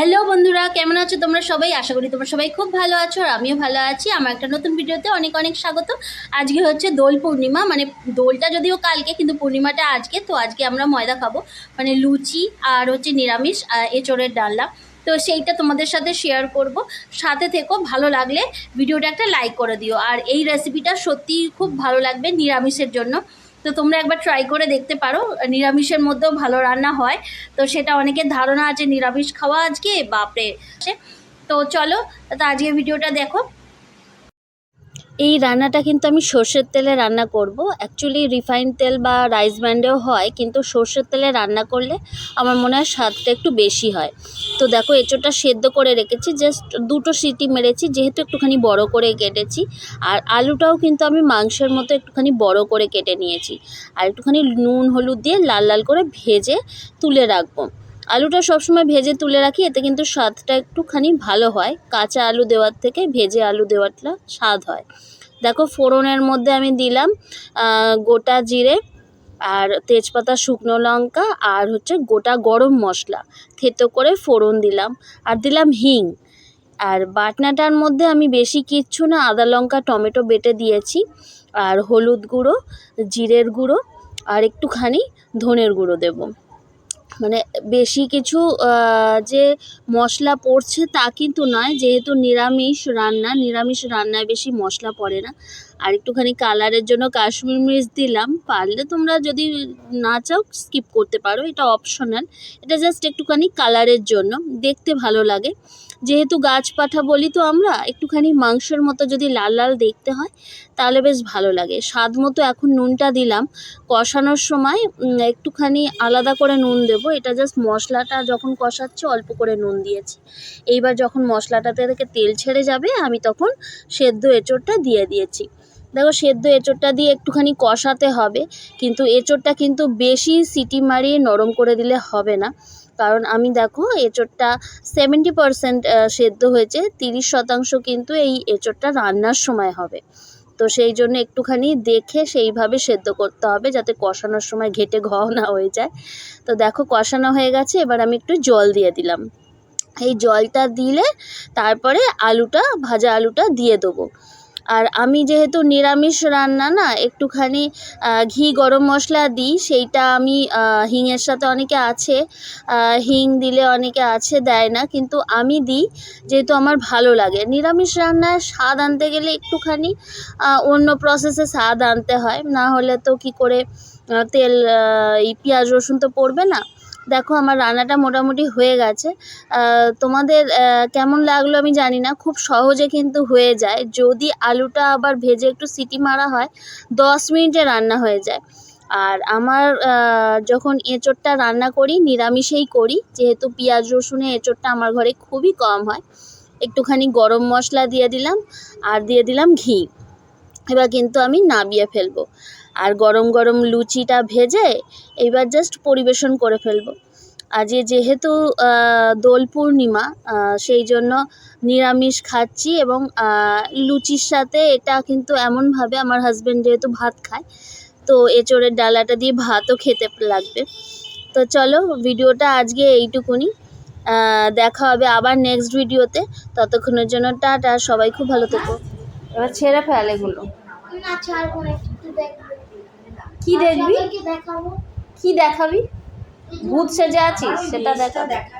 Hello বন্ধুরা কেমন আছো তোমরা সবাই? আশা করি তোমরা সবাই খুব ভালো আছো আর আমিও ভালো আছি। আমার একটা নতুন ভিডিওতে অনেক অনেক স্বাগত। আজকে হচ্ছে দোল পূর্ণিমা মানে দোলটা যদিও কালকে কিন্তু পূর্ণিমাটা আজকে তো আজকে আমরা ময়দা খাব। মানে লুচি আর হচ্ছে নিরামিষ আহ, এঁচোড়ের ডালনা। তো সেইটা তোমাদের সাথে শেয়ার করব। সাথে থেকো ভালো লাগলে ভিডিওটা একটা লাইক করে দিও। আর এই রেসিপিটা সত্যিই খুব ভালো লাগবে নিরামিষের জন্য। তো তোমরা একবার ট্রাই করে দেখতে পারো। নিরামিষের মধ্যেও ভালো রান্না হয়। তো সেটা অনেকের ধারণা আছে, নিরামিষ খাওয়া আজকে, বাপরে। তো চলো, তা আজকে ভিডিওটা দেখো। এই রান্নাটা কিন্তু আমি সর্ষের তেলে রান্না করব। অ্যাকচুয়ালি রিফাইন তেল বা রাইস ব্র্যান্ডেও হয়, কিন্তু সর্ষের তেলে রান্না করলে আমার মনে হয় স্বাদটা একটু বেশি হয়। তো দেখো এঁচোটা সেদ্ধ করে রেখেছি জাস্ট দুটো সিটি মেরেছি, যেহেতু একটুখানি বড় করে কেটেছি। আর আলুটাও কিন্তু আমি মাংসের মতো একটুখানি বড় করে কেটে নিয়েছি। আর একটুখানি নুন, হলুদ দিয়ে লাল লাল করে ভেজে তুলে রাখব। আলুটা সবসময় ভেজে তুলে রাখি, এতে কিন্তু স্বাদটা একটুখানি ভালো হয়। কাঁচা আলু দেওয়ার থেকে ভেজে আলু দেওয়াটা স্বাদ হয়। দেখো ফোড়নের মধ্যে আমি দিলাম গোটা জিরে আর তেজপাতা, শুকনো লঙ্কা আর হচ্ছে গোটা গরম মশলা। থেতো করে ফোড়ন দিলাম আর দিলাম হিং। আর বাটনাটার মধ্যে আমি বেশি কিচ্ছু না, আদা লঙ্কা, টমেটো বেটে দিয়েছি আর হলুদ গুঁড়ো, জিরের গুঁড়ো আর একটুখানি ধনের গুঁড়ো দেবো। মানে বেশি কিছু যে মশলা পড়ছে তা কিন্তু নয়। যেহেতু নিরামিষ রান্না, নিরামিষ রান্নায় বেশি মশলা পড়ে না। আর একটুখানি কালারের জন্য কাশ্মীর মির্চ দিলাম। পারলে তোমরা যদি না চাও স্কিপ করতে পারো, এটা অপশনাল এটা জাস্ট একটুখানি কালারের জন্য, দেখতে ভালো লাগে। যেহেতু গাছ পাঠা বলি তো আমরা, একটুখানি মাংসের মতো যদি লাল লাল দেখতে হয়, তাহলে বেশ ভালো লাগে। স্বাদ মতো এখন নুনটা দিলাম। কষানোর সময় একটুখানি আলাদা করে নুন দেবো। এটা জাস্ট মশলাটা যখন কষাচ্ছে, অল্প করে নুন দিয়েছি। এইবার যখন মশলাটা থেকে তেল ছেড়ে যাবে, আমি তখন সেদ্ধ এঁচোড়টা দিয়ে দিয়েছি। দেখো সেদ্ধ এঁচোড়টা দিয়ে একটুখানি কষাতে হবে, কিন্তু এঁচোড়টা কিন্তু বেশি সিটি মারিয়ে নরম করে দিলে হবে না। কারণ আমি দেখো এঁচোড়টা সেভেন্টি পারসেন্ট সেদ্ধ হয়েছে, তিরিশ শতাংশ কিন্তু এই এঁচোড়টা রান্নার সময় হবে। তো সেই জন্য একটুখানি দেখে সেইভাবে সেদ্ধ করতে হবে, যাতে কষানোর সময় ঘেটে ঘ না হয়ে যায়। তো দেখো কষানো হয়ে গেছে, এবার আমি একটু জল দিয়ে দিলাম। এই জলটা দিলে তারপরে আলুটা, ভাজা আলুটা দিয়ে দেবো। আর আমি যেহেতু নিরামিষ রান্না না, একটুখানি ঘি, গরম মশলা দিই, সেইটা আমি হিংয়ের সাথে অনেকে আছে হিং দিলে অনেকে আছে, দেয় না, কিন্তু আমি দিই যেহেতু আমার ভালো লাগে। নিরামিষ রান্নায় স্বাদ আনতে গেলে একটুখানি অন্য প্রসেসে স্বাদ আনতে হয়, না হলে তো কি করে তেল এই পেঁয়াজ, রসুন তো পড়বে না। দেখো, আমার রান্নাটা মোটামুটি হয়ে গেছে। তোমাদের কেমন লাগল আমি জানি না, খুব সহজে কিন্তু হয়ে যায়। যদি আলুটা আবার ভেজে একটু সিটি মারা হয়, দশ মিনিটে রান্না হয়ে যায়। আর আমার যখন এঁচোড়টা রান্না করি, নিরামিষেই করি, যেহেতু পেঁয়াজ রসুনে এঁচোড়টা আমার ঘরে খুবই কম হয়, একটুখানি গরম মশলা দিয়ে দিলাম, আর দিয়ে দিলাম ঘি। এবার কিন্তু আমি নামিয়ে ফেলব। আর গরম গরম লুচিটা ভেজে এইবার জাস্ট পরিবেশন করে ফেলব। আজ যেহেতু দোল পূর্ণিমা সেই জন্য নিরামিষ খাচ্ছি এবং লুচির সাথে এটা কিন্তু এমনভাবে আমার হাজব্যান্ড যেহেতু ভাত খায় তো এঁচোড়ের ডালাটা দিয়ে ভাতও খেতে লাগবে। তো চলো ভিডিওটা আজকে এইটুকুনি। দেখা হবে আবার নেক্সট ভিডিওতে। ততক্ষণের জন্য টাটা সবাই খুব ভালো থেকো। এবার ছেড়ে ফেল এগুলো। না ছাড়বো কি দেখবি? দেখাবো? কি দেখাবি? ভূত সেজে আছিস সেটা দেখা। দেখা।